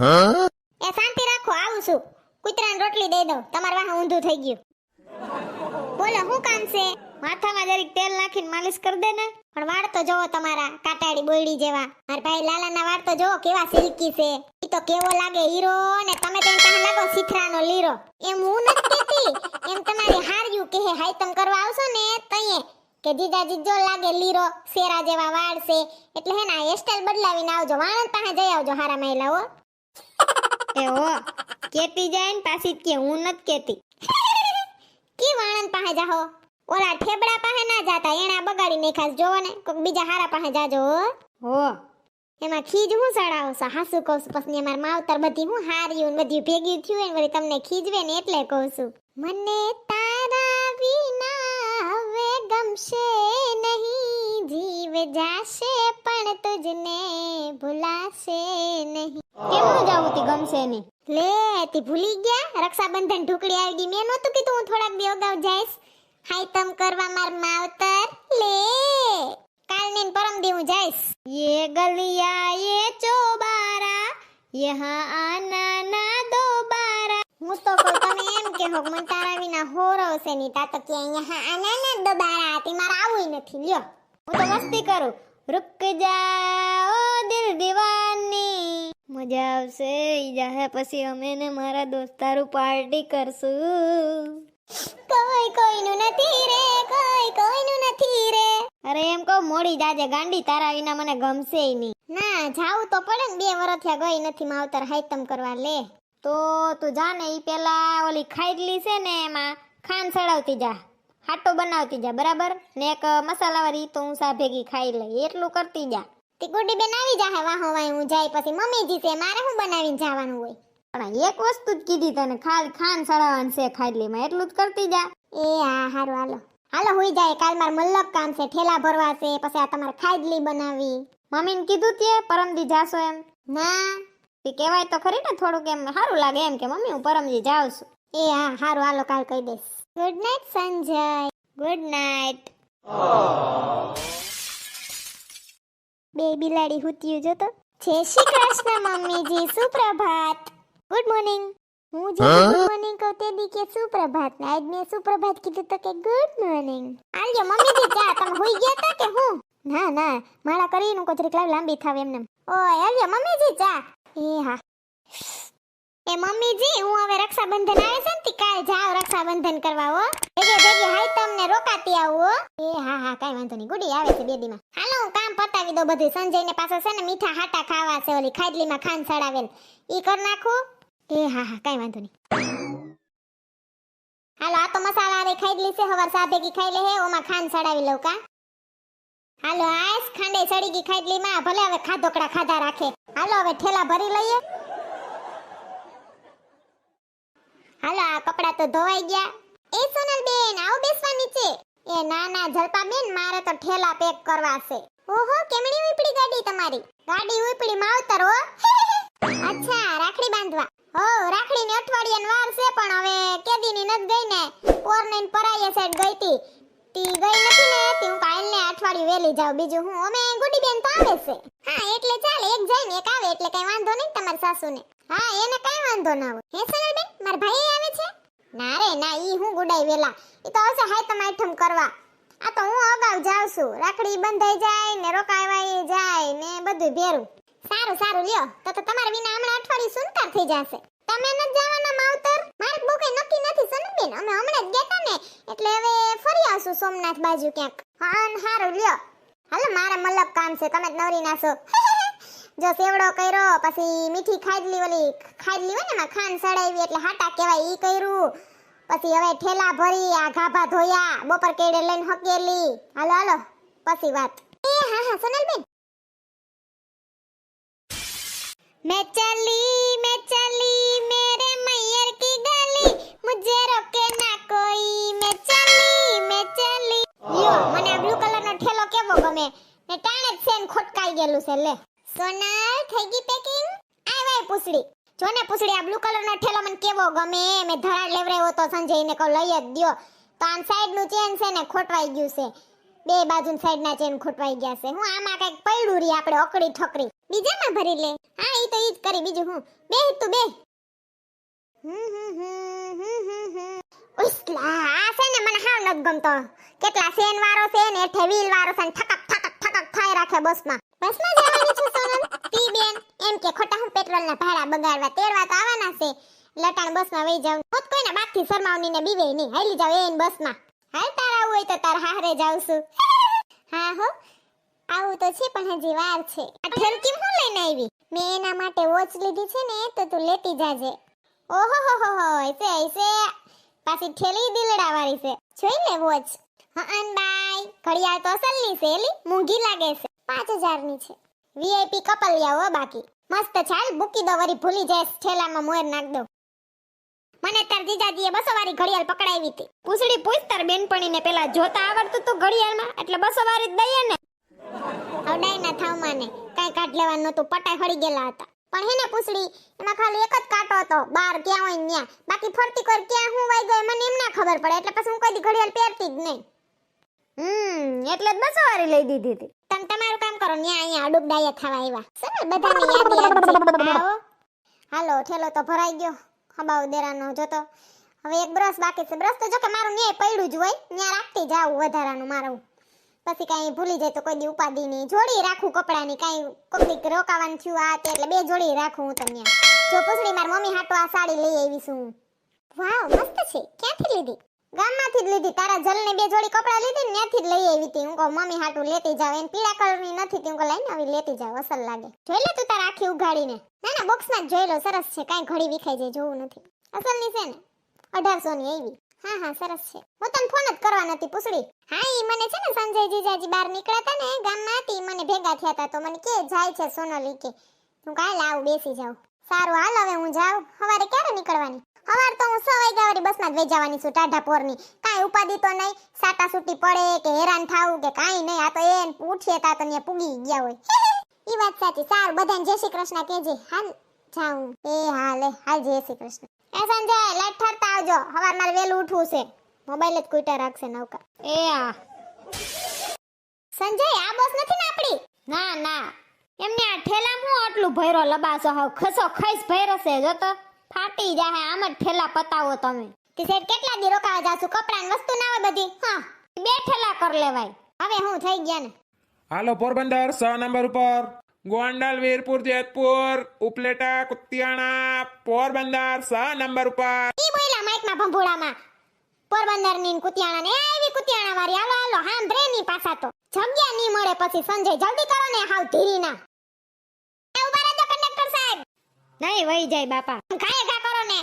એ શાંતિ રાખો, આવું છું. કૂતરાને રોટલી દઈ દઉં. તમારે વાહ ઊંધું થઈ ગયું. બોલો, શું કામ છે? માથામાં જરીક તેલ નાખીને માલિશ કરી દે ને. પણ વાળ તો જોવો તમારા કાટાડી બોયડી જેવા. મારા ભાઈ લાલાના વાળ તો જોવો કેવા સિલ્કી છે. ઈ તો કેવો લાગે હીરો ને તમે તો પાસે લાગો સિથરાનો લીરો. એમ હું નથી કહેતી. એમ તમારી હાર્યું કે હાઈતમ કરવા આવશો ને તઈએ. કે જીજા જીજો લાગે લીરો, શેરા જેવા વાળ છે. એટલે હે ને હેરસ્ટાઈલ બદલાવીને આવજો. વાણંદ પાસે જઈ આવજો હારા મહિલા હો કેતી જાય ને પાછી કે હું નત કેતી. કી વાણંદ પાસે જાહો? ઓલા ઠેબડા પાસે ના જાતા એણા બગાડી નાખ્યા જોવો ને. કોક બીજા હારા પાસે જાજો હો. એમાં ખીજ હું સડાવો છો હાસુ કહું છું. પછી અમાર માવતર બધી હું હાર્યું ને બધું ભેગી થયું ને વળી તમને ખીજવે ને એટલે કહું છું. મને તારા વિના હવે ગમશે નહીં જીવ જાશે પણ તુજને ભૂલાશે નહીં. તી ગમશે નહીં. લે, તી ભૂલી ગયા? રક્ષાબંધન ઢુકડી આવી ગઈ મેં નહોતું કીધું હું થોડાક દી અગાઉ જઈશ. હાઈતમ કરવા માર માવતર. લે કાલ ને પરમ દી હું જઈશ. યે ગલિયા યે ચોબારા, યહા આના ના દોબારા. હું તો કહું, તમે એમ કે હો મને તારા વિના હોરો છે ની તા તો કે અહીંયા આના ના દોબારા તી મારા આવું નથી. લ્યો. હું તો મસ્તી કરું. રુક જાઓ દિલ દીવાની મજા આવશે. જાહે પછી અમે ને મારા દોસ્તારું પાર્ટી કરશું. કોઈ કોઈનું નથી રે કોઈ કોઈનું નથી રે. અરે એમ કહો મોડી જાજે ગાંડી તારા વિના મને ગમશે નહીં. ના જાવું તો પડે ને બે વર્ષ થયા ગઈ નથી માવતર હાઈતમ કરવા લે. તો તું જા ને ઈ પેલા ઓલી ખાઈડલી છે ને એમાં ખાંડ સડાવતી જા. હાટો બનાવતી જા બરાબર? ને એક મસાલાવાળી તો હું સા ભેગી ખાઈ લઈ એટલું કરતી જા. તી ગુડી બેન આવી જાહે હું જાય પછી. મમ્મી છે, મારે હું બનાવીને જવાનું હોય? પણ એક વસ્તુ જ કીધી તને, ખાલી ખાન સડાવવાનું છે ખાડલીમાં એટલું જ કરતી જા. એ, હા, હારું, હાલો. હાલો, હોઈ જાય, કાલ માર મલ્લક કામ છે, ઠેલા ભરવા છે, પછી આ તમારે ખાડલી બનાવી. મમ્મીને કીધું તે પરમદી જાશો એમ. ના. તે કહેવાય તો ખરી ને થોડુંક એમ સારું લાગે એમ કે, મમ્મી, હું પરમદી જાઉં છું. એ, હા, હારું, હાલો, કાલ કહી દઈશ. Good night Sanjay. Good night બે બિલાડી હુતિયું જોતો જય શ્રી કૃષ્ણ મમ્મીજી સુપ્રભાત. ગુડ મોર્નિંગ હું જે ગુડ મોર્નિંગ કહું તે દી કે સુપ્રભાત. ને આજ મેં સુપ્રભાત કીધું તો કે ગુડ મોર્નિંગ આલ્યો મમ્મીજી ચા તમે હોઈ ગયા તા કે હું? ના ના મારા કરીને કચરી લાવ લાંબી થાવ એમને. ઓય આલ્યો મમ્મીજી ચા. એ હા. એ મમ્મીજી હું હવે રક્ષાબંધન આવે છે ને તી કાલ જાવ રક્ષાબંધન કરવા હો. તમને આવું એ, હા હા, કાઈ વાંધો નહીં. ગુડી આવે છે બે દીમાં હાલો, હું કામ પતાવી દઉં બધું. સંજયને પાછો છે ને મીઠા હાટા ખાવા છે, ઓલી ખાડલીમાં ખાંડ સડાવેલ ઈ કર નાખું. એ, હા હા, કાઈ વાંધો નહીં. હાલો, આ તો મસાલા રે ખાઈ છે. હવાર સા ભેગી ખાઈ લે ઓમાં ખાંડ સડાવી લઉં, કા? હાલો, આઈસ ખાંડે સડી ગઈ ખાડલીમાં. ભલે હવે ખાધોકડા ખાધા રાખે. હાલો, હવે ઠેલા ભરી લઈએ. હાલો, આ કપડા તો ધોવાઈ ગયા. એ સોનલ બેન, આવો બેસવા નીચે. એ ના ના, જલપા બેન, મારે તો ઠેલા પેક કરવા છે. ઓહો, કેમણી ઉપડી ગાડી તમારી? ગાડી ઉપડી માવતર, હો. અચ્છા, રાખડી બાંધવા. હો રાખડી ને અઠવાડિયાની વાર છે, પણ હવે કેદીની નત ગઈ ને. પોરને ને પરાઈએ સાઈડ ગઈ તી. તી ગઈ નથી ને, તી હું કાલ ને અઠવાડિયું વેલી જાવ બીજું હું, અમે ગુડી બેન તો આવે છે. હા, એટલે ચાલે, એક જાય ને એક આવે, એટલે કઈ વાંધો નહીં તમારા સાસુને. હા, એને કઈ વાંધો ના હોય હે સોનલ બેન, મારા ભાઈ આવે છે? ના રે ના, ઈ હું ગુડાઈ વેલા. ઈ તો આવશે હાય તમે આઠમ કરવા. આ તો હું અગાઉ જાઉં છું. રાખડી બંધાઈ જાય ને રોકાવાય જાય ને બધું ભેરું. સારું સારું, લ્યો. તો તો તમારે વિના હમણાં અઠવાડિયું સુનકાર થઈ જશે. તમે ન જવાના, માવતર? મારે બહુ કઈ નક્કી નથી સનબેન અમે હમણાં જ ગયા ને. એટલે હવે ફરી આવશું સોમનાથ બાજુ ક્યાંક. હા સારું, લ્યો. હાલો, મારે મલક કામ છે. તમે જ નવરી નાખો જો સેવડો કર્યો, પછી મીઠી ખાડલી ઓલી ખાડલી હોય ને એમાં ખાંડ સડાવી, એટલે હાટા કહેવાય એ કર્યું. પછી હવે ઠેલા ભરી, આ ગાભા ધોયા, બપોર કેડે લઈને હકેલી. હાલો હાલો, પછી વાત. એ, હા હા, સોનલબેન. મે ચલી મે ચલી, મેરે મૈયર કી ગલી, મુજે રોકે ના કોઈ. મે ચલી મે ચલી. યો મને બ્લુ કલર નો ઠેલો કેવો ગમે? ને ટાણે જ સેન ખોટકાઈ ગયેલું છે, લે. સોનલ થઈ ગઈ પેકિંગ આય વાય પૂછડી. જો ને પૂછડી, આ બ્લુ કલરનો ઠેલો મને કેવો ગમે મેં ધરાડ લેવરાયો તો સંજયને કહું લઈ જ દ્યો. તો આમ સાઈડનું ચેન છે ને, ખોટવાઈ ગયું છે. બે બાજુ સાઈડના ચેન ખોટવાઈ ગયા છે. હું આમાં કંઈક પડ્યું રી આપણે ઓકડી ઠકરી. બીજામાં ભરી લે. હા, ઈ તો ઈ જ કરી. બીજું હું? બે, તું બે. હમ આ છે ને મને હાવ નથી ગમતો. કેટલા સેન વાળો છે ને એઠે વ્હીલ વાળો છે ને હું આવું તો છું. હા હો પણ હજી વાર છે. હું એના માટે વોચ લીધી છે ને, તો તું લેતી જાજે. ઓહો, હો હો હો એસે એસે છે. જોઈ લે વોચ. હઅન બાય ઘડિયાળ તો અસલની છે એલી મૂંઘી લાગે છે. પાંચ હજારની છે. વીઆઈપી કપલ હો બાકી. મસ્ત ચાલ બુકી દો વરી ભૂલી જાય ઠેલામાં મોર નાખ દો. મને તાર જીજાજીએ બસો વાળી ઘડિયાળ પકડાવી હતી. પૂછડી પૂછ તાર બેનપણીને પેલા જોતા આવડતું તું ઘડિયાળમાં? એટલે બસો વાળી જ દઈએ ને. અવડાઈ ના ને કાંઈ કાઢ લેવાનું નતું પટાઈ હળી ગયેલા હતા. પણ હેને પૂછડી, એમાં ખાલી એક જ કાંટો હતો. બાર ક્યાં હોય ત્યાં. બાકી ફરતી કર ક્યાં હું વાઈ ગયો મને એમ ના ખબર પડે. એટલે પછી હું કોઈ ઘડિયાળ પહેરતી જ નહીં. હમ એટલે જ બસો વાળી લઈ દીધી હતી. તમે તમારું કામ કરો ન્યા અહીંયા અડુક ડાયા થવા આવ્યા. બધાની યાદી આપજે આવો. હાલો ઠેલો તો ભરાઈ ગયો. હબાવ દેરાનો જોતો હવે એક બ્રશ બાકી છે. બ્રશ તો જો કે મારું ન્યાય પડ્યું જ હોય ન્યા રાખતી જાવું વધારાનું મારું. પછી કાંઈ ભૂલી જાય તો કોઈ દી ઉપાદી નહીં. જોડી રાખું કપડાની કાંઈ કોઈક રોકાવાનું થયું આ તે એટલે બે જોડી રાખું હું તમને. જો પૂછડી મારી મમ્મી હાટો આ સાડી લઈ આવી છું વાવ મસ્ત છે. ક્યાંથી લીધી? ગામમાંથી જ લીધી. તારા જલને બે જોડી કપડાં લીધી ને ત્યાંથી જ લઈ આવી હતી હું કહું, મમ્મી હાટું લેતી જાવ. એને પીળા કલરની નથી તી. કહું લઈને આવી લેતી જાવ. અસલ લાગે. જોઈ લે તું તારા આખી ઉઘાડીને. ના ના બોક્સમાં જ જોઈ લો સરસ છે. કાંઈ ઘડી વિખાઈ જાય જોવું નથી. અસલની છે ને અઢારસો ની આવી હા હા, સરસ છે. હું તને ફોન જ કરવા નથી પૂછડી. હા, ઈ મને છે ને સંજય જીજાજી બહાર નીકળ્યા હતા ને, ગામમાં હતી મને ભેગા થયા હતા. તો મને કે, જાય છે સોનલી કે. હું કાલે આવું, બેસી જાઉં સારું, હાલ હવે હું જાઉં. સવારે ક્યારે નીકળવાની? સવાર તો હું સવાઈ વાગ્યા બસમાં જ વહી છું, ટાઢા પોરની. કાંઈ ઉપાદી તો નહીં. સાટા સૂટી પડે કે હેરાન થાવું કે કાંઈ નહીં. આ તો એ ઉઠીએ તા તો પૂગી ગયા હોય. ઈ વાત સાચી. સારું, બધાને જય શ્રી કૃષ્ણ કહેજે. હાલ જાઉં. એ, હાલે હાલ જય શ્રી કૃષ્ણ. એ, સંજય લાઈટ ઠરતા આવજો. હવાર મારે વહેલું ઉઠવું છે. મોબાઈલ જ કુઈટા રાખશે નવકા એ, આ. સંજય, આ બસ નથી ને આપણી? ના ના. એમને આ ઠેલા હું આટલું ભૈરો લબાસો. હાવ ખસો ખઈસ ભૈરો છે જો તો ફાટી જાહે આમ જ ઠેલા પતાવો તમે. તે શેઠ કેટલા દી રોકાવા જાશું? કપડાં ને વસ્તુ ના આવે બધી? હા બે ઠેલા કર લેવાય. હવે હું થઈ ગયા ને. હાલો પોરબંદર સ નંબર ઉપર. ગોંડલ વીરપુર જેતપુર ઉપલેટા કુતિયાણા પોરબંદર સ નંબર ઉપર. ઈ બોયલા માઈકમાં ભંભોળામાં. પોરબંદરની કુતિયાણા ને આવી કુતિયાણા વાળી. હાલો હાલો હામ બ્રે ની પાછા તો. જગ્યા ની મળે પછી સંજય જલ્દી કરો ને હાવ ધીરી ના. નહીં વહી જાય બાપા. કાંઈ ઘા કરો ને?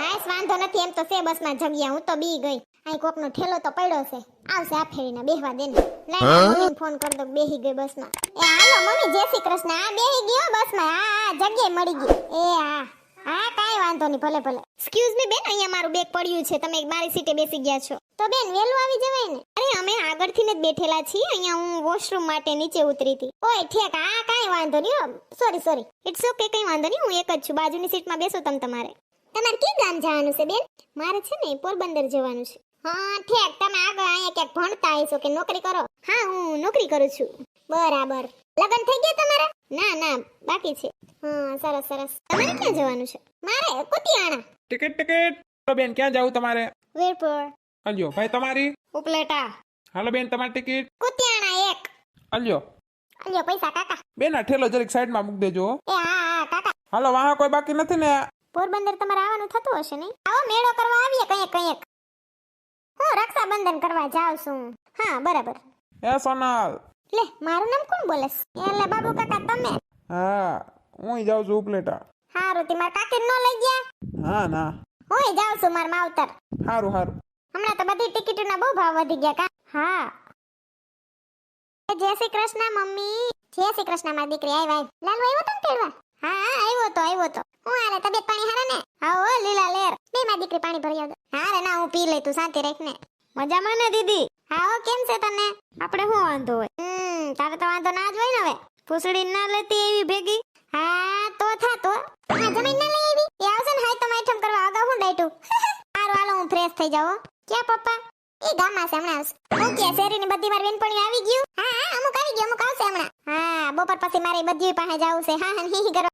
હાસ વાંધો નથી એમ તો છે બસમાં જગ્યા. હું તો બી ગઈ. અહીં કોકનો ઠેલો તો પડ્યો છે. આવશે આ ફેરીને બેહવા દે ને. મમ્મીને ફોન કર દો બેહી ગઈ બસમાં. એ હાલો મમ્મી જય શ્રી કૃષ્ણ. આ બેહી ગયો બસમાં. આ હા જગ્યાએ મળી ગઈ એ હા હા કાંઈ વાંધો નહીં ભલે ભલે. એક્સક્યુઝ મી બેન અહીંયા મારું બેગ પડ્યું છે. તમે મારી સીટે બેસી ગયા છો. તો બેન વેલું આવી જવાય ને. અરે અમે આગળથી ને જ બેઠેલા છીએ. અહીંયા હું વોશરૂમ માટે નીચે ઉતરી હતી. ઓય ઠેક હા કાંઈ વાંધો નહીં સોરી સોરી ઇટ્સ ઓકે કંઈ વાંધો નહીં હું એક જ છું. બાજુની સીટમાં બેસો તમ તમારે. તમારે કઈ ગામ જવાનું છે બેન? મારે છે ને પોરબંદર જવાનું છે. હા ઠેક તમે આગળ અહીંયા ક્યાંક ભણતા હશો કે નોકરી કરો? હા હું નોકરી કરું છું. બરાબર. લગન થઈ ગયા તમારા? ના ના બાકી છે. હા સરસ સરસ. તમારે ક્યાં જવાનું છે? મારે કુતિયાણા. ટિકિટ ટિકિટ તો બેન ક્યાં જાવું તમારે? વીરપુર અલ્યો ભાઈ તમારી? ઉપલેટા. હાલો બેન તમારી ટિકિટ? કુતિયાણા એક. અલ્યો. અલ્યો પૈસા કાકા. બેન આ ઠેલો જરીક સાઈડમાં મૂકી દેજો. એ હા હા કાકા. હાલો વાહ કોઈ બાકી નથી ને? પોરબંદર તમારે આવવાનું થતું હશે નહીં? આવો મેળો કરવા આવીએ કંઈક કંઈક. હું રક્ષાબંધન કરવા જાઉં છું. હા બરાબર. એ સોનલ? લે મારું નામ કોણ બોલેસ એટલે બાબુ કાકા તમે. હા હું જાઉં છું ઉપલેટા. હારું તે મારા કાકી ન લઈ ગયા? હા ના. હું જાઉં છું મારા માવતર. હારું સારું હમણાં તો બધી ટિકિટોના બહુ ભાવ વધી ગયા કા? હા. જય શ્રી કૃષ્ણ મમ્મી. જય શ્રી કૃષ્ણ મારી દીકરી વાઈ લાલુ આવ્યો તો ને તેડવા? હા હા આવ્યો તો આવ્યો તો. હું હાલે તબિયત પાણી હારા ને? હા ઓ લીલા લેર. બે મારી દીકરી પાણી ભરી આવજો હા રે ના હું પી લઈ તું શાંતિ રાખ ને. મજામાં ને દીદી? હા ઓ કેમ છે તને? આપણે શું વાંધો હોય? હમ તારે તો વાંધો ના જ હોય ને હવે. પૂછડી ના લેતી એવી ભેગી? હા તો થા તો. હા જમીન ના લઈ આવી? એ આવશે ને હાય તો આઈટમ કરવા. અગાઉ હું ડાયટું? હારું હાલો હું ફ્રેશ થઈ જાઉં હો. ક્યાં, પપ્પા? એ ગામમાં છે હમણાં હું કે, શેરીની બધી મારી બેનપણી આવી ગયું? હા હા, અમુક આવી ગયો, અમુક આવશે હમણાં. હા, બપોર પછી મારે બધી પાસે જવું છે. હા, હી હી, કરો.